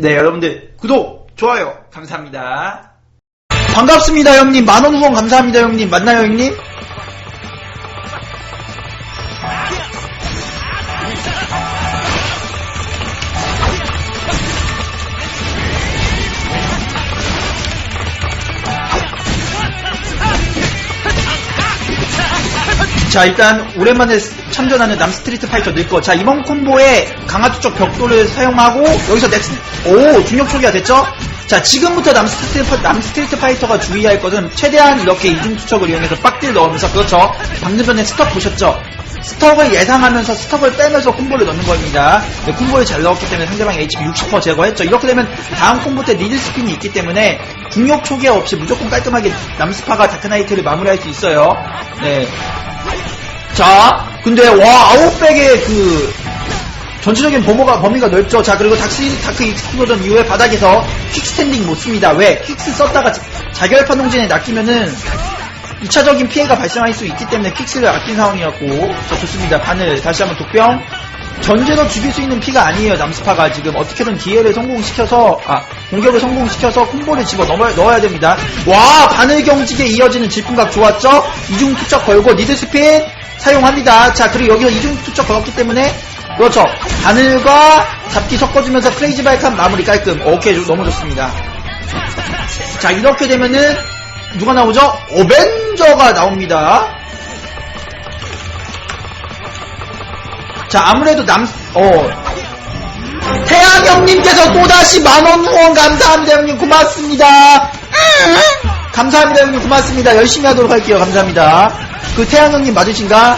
네, 여러분들 구독, 좋아요 감사합니다. 반갑습니다, 형님. 만원 후원 감사합니다, 형님. 맞나요, 형님? 자 일단 오랜만에 참전하는 남스트리트 파이터 늘거 자 이번 콤보에 강화투적 벽돌을 사용하고 여기서 넥스 오 중력 초기화 됐죠? 자 지금부터 남스트리트, 파- 남스트리트 파이터가 주의할 것은 최대한 이렇게 이중 투척을 이용해서 빡딜 넣으면서 그렇죠 방금 전에 스톱 보셨죠? 스톱을 예상하면서 스톱을 빼면서 콤보를 넣는 겁니다. 네, 콤보를 잘 넣었기 때문에 상대방 HP 60% 제거했죠. 이렇게 되면 다음 콤보 때 니들 스핀이 있기 때문에 중력 초기화 없이 무조건 깔끔하게 남스파가 다크나이트를 마무리할 수 있어요. 네. 자, 근데 와 아웃백의 그 전체적인 범위가 범위가 넓죠. 자 그리고 다크 다크 익스플로전 이후에 바닥에서 퀵스탠딩 못 씁니다. 왜? 퀵스 썼다가 자- 자결판 동진에 낚이면은 2차적인 피해가 발생할 수 있기 때문에 퀵스를 아낀 상황이었고 자 좋습니다. 바늘 다시 한번 독병 전제로 죽일 수 있는 피가 아니에요. 남스파가 지금 어떻게든 기회를 성공시켜서 아 공격을 성공시켜서 콤보를 집어 넣어야, 됩니다. 와 바늘 경직에 이어지는 질풍각 좋았죠? 이중 투척 걸고 니드 스핀 사용합니다. 자 그리고 여기서 이중 투척 걸었기 때문에 그렇죠. 바늘과 잡기 섞어주면서 크레이지 발칸 마무리 깔끔. 오케이 너무 좋습니다. 자 이렇게 되면은 누가 나오죠? 어벤져가 나옵니다. 자 아무래도 남 어. 태양 형님께서 또다시 만원 후원 감사합니다 형님 고맙습니다. 감사합니다 형님 고맙습니다. 열심히 하도록 할게요 감사합니다. 그 태양 형님 맞으신가?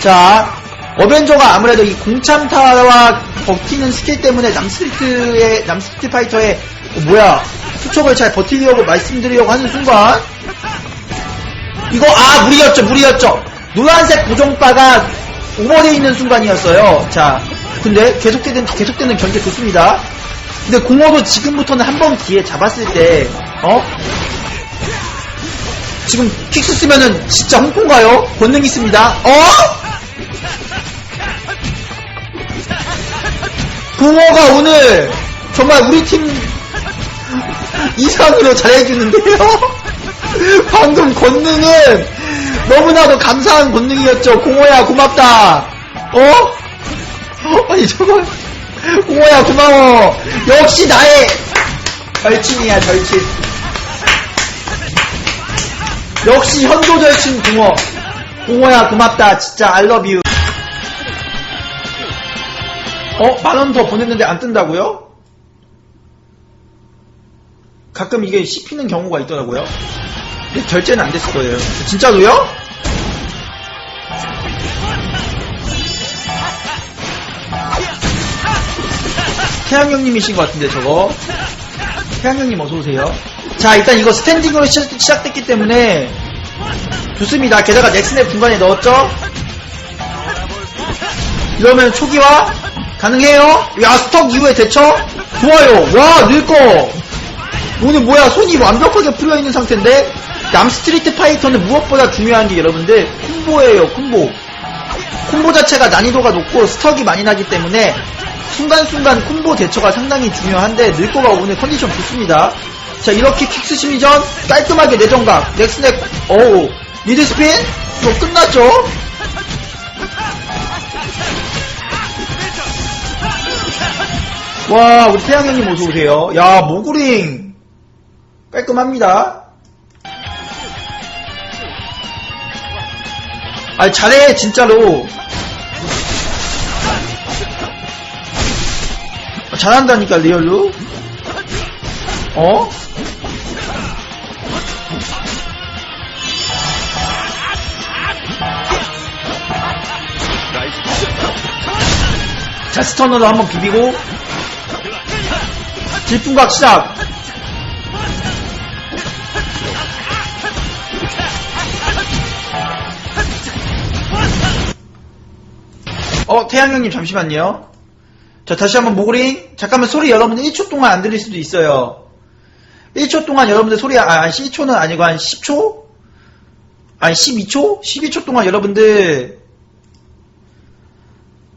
자 어벤져가 아무래도 이 공참타와 버티는 스킬 때문에 남스트리트의 남스트리트 파이터의 어, 뭐야 수척을 잘 버티려고 말씀드리려고 하는 순간 이거 아 무리였죠 무리였죠 노란색 고정바가 오버돼 있는 순간이었어요 자 근데 계속되는 계속되는 경기 좋습니다 근데 공허도 지금부터는 한 번 기회 잡았을 때 어? 지금 킥스 쓰면은 진짜 홍콩 가요 권능 있습니다 어? 공허가 오늘 정말 우리 팀 이상으로 잘해주는데요. 방금 권능은 너무나도 감사한 권능이었죠. 공호야 고맙다. 어? 아니 저걸 공호야 고마워. 역시 나의 절친이야 절친. 역시 현도 절친 공호. 공호야 고맙다. 진짜 you. 어? 만 원 더 보냈는데 안 뜬다고요? 가끔 이게 씹히는 경우가 있더라고요. 결제는 안 됐을 거예요. 진짜로요? 태양형님이신 것 같은데 저거. 태양형님 어서 오세요. 자 일단 이거 스탠딩으로 시작, 시작됐기 때문에 좋습니다. 게다가 넥슨의 중간에 넣었죠? 이러면 초기화 가능해요? 야 스톡 이후에 대처? 좋아요. 와 늙어. 오늘 뭐야 손이 완벽하게 풀려있는 상태인데 남스트리트 파이터는 무엇보다 중요한 게 여러분들 콤보예요 콤보. 콤보 자체가 난이도가 높고 스톡이 많이 나기 때문에 순간순간 콤보 대처가 상당히 중요한데 늙고가 오늘 컨디션 좋습니다. 자 이렇게 킥스 심리전 깔끔하게 내정각 넥스넥 어우 리드스핀? 이거 끝났죠? 와 우리 태양형님 어서오세요. 야 모구링. 깔끔합니다. 아 잘해 진짜로. 아, 잘한다니까 리얼로. 어? 자 스턴으로 한번 비비고 질풍각 시작. 어, 태양 형님 잠시만요. 자, 다시 한번 모그링. 잠깐만 소리 여러분들 1초 동안 안 들릴 수도 있어요. 1초 동안 여러분들 소리, 아, 1초는 아니고 한 10초? 아니, 12초? 12초 동안 여러분들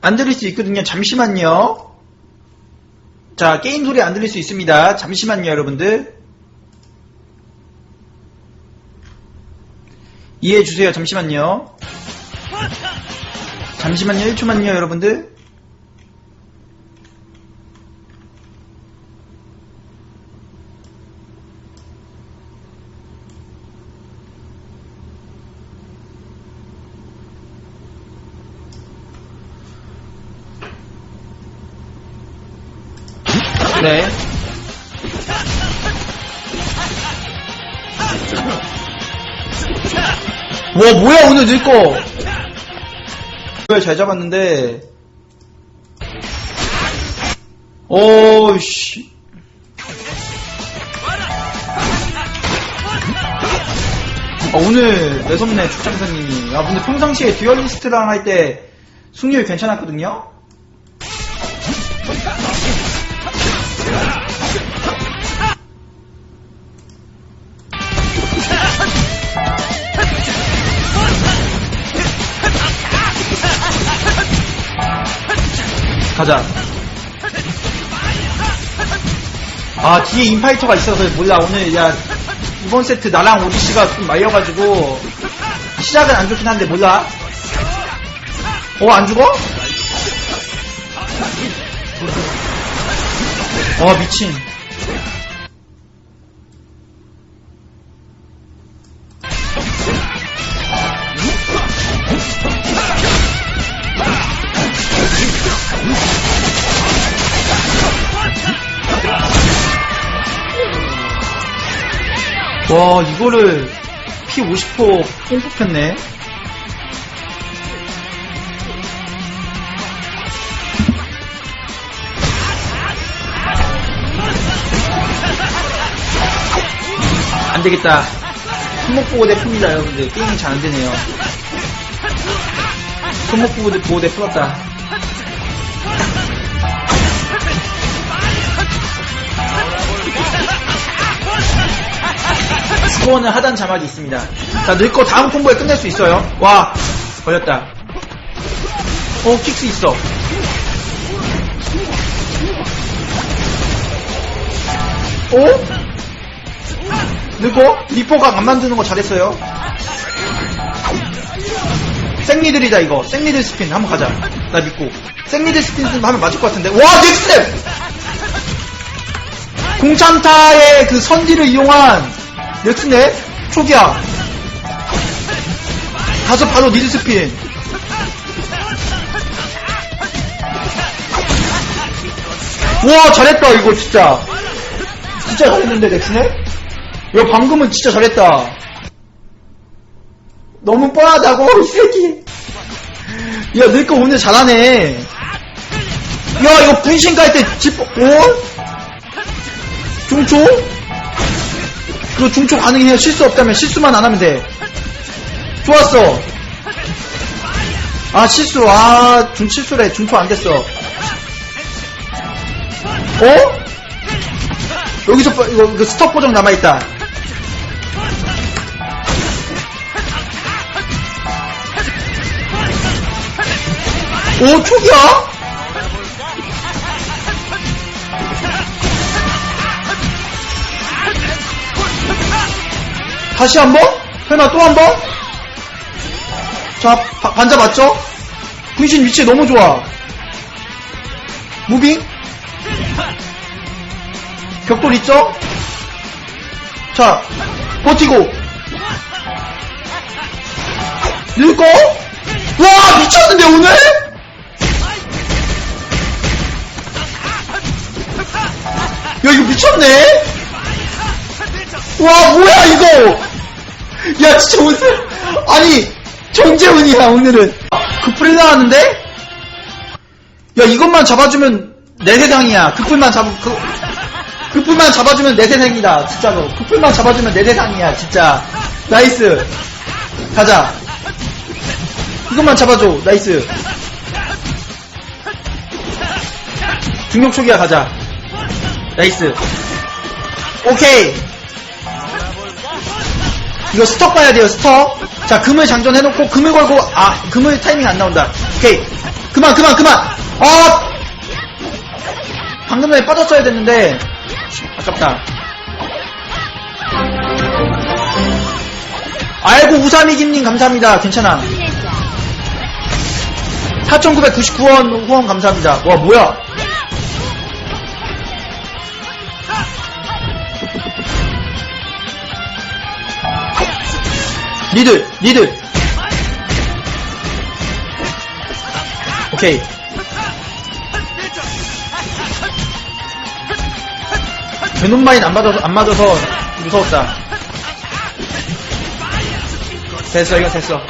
안 들릴 수 있거든요. 잠시만요. 자, 게임 소리 안 들릴 수 있습니다. 잠시만요, 여러분들. 이해해 주세요. 잠시만요. 잠시만요. 1초만요, 여러분들. 네. 와, 뭐야, 오늘 늘 거. 뭐야, 잘 잡았는데. 오씨. 아, 오늘 매섭네, 축장사님이. 아, 근데 평상시에 듀얼리스트랑 할 때 승률 괜찮았거든요? 가자. 아, 뒤에 인파이터가 있어서 몰라. 오늘, 야, 이번 세트 나랑 오디씨가 좀 말려가지고, 시작은 안 좋긴 한데 몰라. 어, 안 죽어? 와, 미친. 와, 이거를 피50%뽕 뽑혔네. 안 되겠다. 손목 보호대 풉니다, 여러분들. 게임이 잘 안 되네요. 손목 보호대, 보호대 풀었다. 스코어는 하단 자막이 있습니다. 자, 늙고 다음 콤보에 끝낼 수 있어요. 와, 걸렸다. 어, 킥스 있어. 오? 늙고 리포각 안 만드는 거 잘했어요. 생리들이다 이거. 생리들 스핀 한번 가자. 나 믿고. 생리들 스핀 하면 맞을 것 같은데. 와, 넥스텝! 공찬타의 그 선지를 이용한 넥스네 초기야. 가서 바로 니드 스핀 와 잘했다 이거 진짜. 진짜 잘했는데 넥스네 야 방금은 진짜 잘했다. 너무 뻔하다고 이 새끼. 야 너거 오늘 잘하네. 야 이거 분신 갈때 집, 어? 중초? 그거 중초 가능해요. 실수 없다면 실수만 안 하면 돼. 좋았어. 아 실수. 아 중 실수래. 중초 안 됐어. 어? 여기서 빠- 이거, 이거 스톱 고정 남아 있다. 오 초기야? 다시 한 번? 설마 또 한 번? 자, 바- 반자 맞죠? 분신 위치 너무 좋아. 무빙? 벽돌 있죠? 자, 버티고. 늙고? 와, 미쳤는데, 오늘? 야, 이거 미쳤네? 와 뭐야 이거! 야 진짜 오늘 아니 정재훈이야 오늘은. 그풀이 나왔는데? 야 이것만 잡아주면 내 세상이야. 그풀만 잡 그, 그풀만 잡아주면 내 세상이다 진짜로. 그풀만 잡아주면 내 세상이야 진짜. 나이스. 가자. 이것만 잡아줘 나이스. 중력 초기야 가자. 나이스. 오케이 이거 스톱 봐야 돼요, 스톱. 자, 금을 장전해놓고, 금을 걸고, 아, 금을 타이밍 안 나온다. 오케이. 그만, 그만, 그만! 아! 방금 전에 빠졌어야 됐는데 아깝다. 아이고 우사미 김님 감사합니다. 괜찮아. 4,999원 후원 감사합니다. 와 뭐야? 리드 리드. 오케이. 제눈마인 안 맞아서 안 맞아서 무서웠다. 됐어 이거 됐어.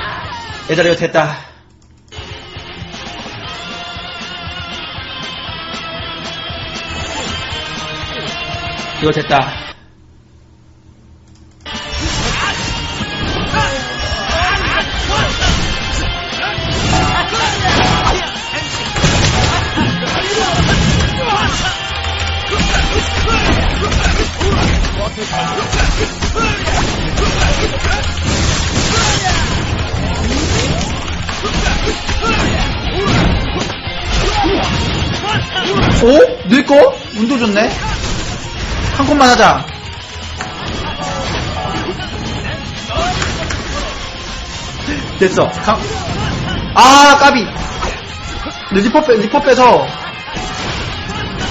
얘들아 이거 됐다. 이거 됐다. 오? 늘거? 운도 좋네. 한 컷만 하자. 됐어. 강... 아, 까비. 리퍼 빼, 리퍼 빼서.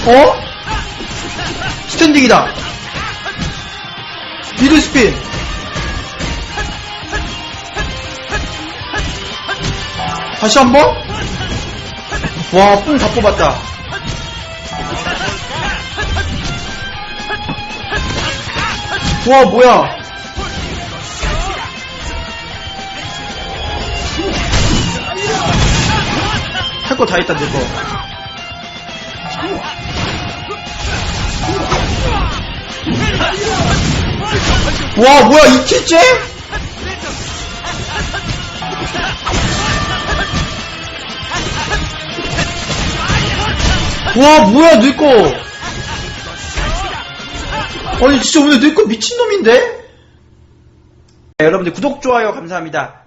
어? 스탠딩이다. 미드 스핀. 다시 한 번? 와, 뽕 다 뽑았다. 와, 뭐야. 할 거다 했다, 내 거. 와, 뭐야, 이 킬째? 와, 뭐야, 내 거. 아니, 진짜 오늘 내거 미친놈인데? 네, 여러분들 구독, 좋아요 감사합니다.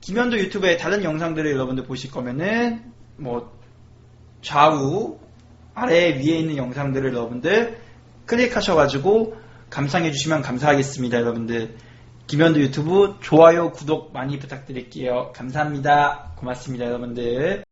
김현도 유튜브의 다른 영상들을 여러분들 보실 거면은, 뭐, 좌우, 아래 위에 있는 영상들을 여러분들 클릭하셔가지고 감상해 주시면 감사하겠습니다, 여러분들. 김현도 유튜브 좋아요, 구독 많이 부탁드릴게요. 감사합니다. 고맙습니다, 여러분들.